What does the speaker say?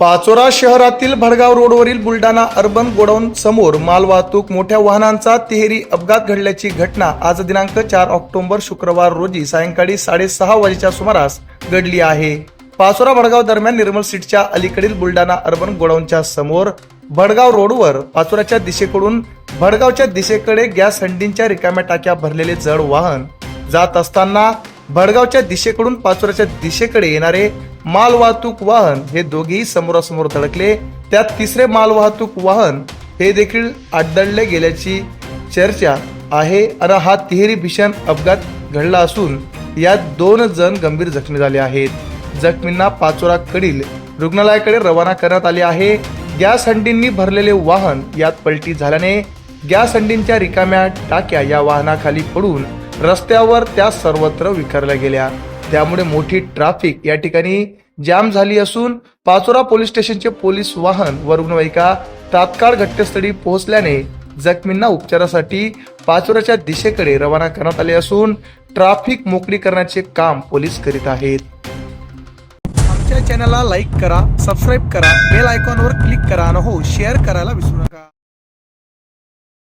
पाचोरा शहरातील भडगाव रोडवरील Buldhana urban godown समोर मालवाहतूक मोठ्या वाहनांचा तिहेरी अपघात घडल्याची घटना आज दिनांक चार ऑक्टोबर शुक्रवार रोजी सायंकाळी साडेसहा वाजेच्या सुमारास घडली आहे. पाचोरा भडगाव दरम्यान निर्मल सीटच्या अलीकडील बुलढाणा अर्बन गोडाऊनच्या समोर भडगाव रोडवर पाचोराच्या दिशेकडून भडगावच्या दिशेकडे गॅस हंडींच्या रिकाम्या टाक्या भरलेले जड वाहन जात असताना भडगावच्या दिशेकडून पाचोऱ्याच्या दिशेकडे येणारे मालवाहतूक वाहन हे दोघेही समोरासमोर धडकले. त्यात तिसरे मालवाहतूक वाहन हे देखील आडदडले गेल्याची चर्चा आहे आणि हा तिहेरी भीषण अपघात घडला असून यात दोन जण गंभीर जखमी झाले आहेत. जखमींना पाचोराकडील रुग्णालयाकडे रवाना करण्यात आले आहे. गॅस हंडींनी भरलेले वाहन यात पलटी झाल्याने गॅस हंडींच्या रिकाम्या टाक्या या वाहनाखाली पडून रस्त्यावर त्या सर्वत्र विखरल्या गेल्या. त्यामुळे मोठी ट्रॅफिक या ठिकाणी जाम झाली असून पाचोरा पोलीस स्टेशनचे पोलीस वाहन व रुग्णवाहिका तात्काळ घटनास्थळी पोहोचल्याने जखमींना उपचारासाठी पाचोराच्या दिशेकडे रवाना करण्यात आले असून ट्रॅफिक मोकळी करण्याचे काम पोलीस करीत आहेत. आमच्या चॅनलला लाईक करा सबस्क्राईब करा बेल आयकॉनवर क्लिक करा आणि हो शेअर करायला विसरू नका.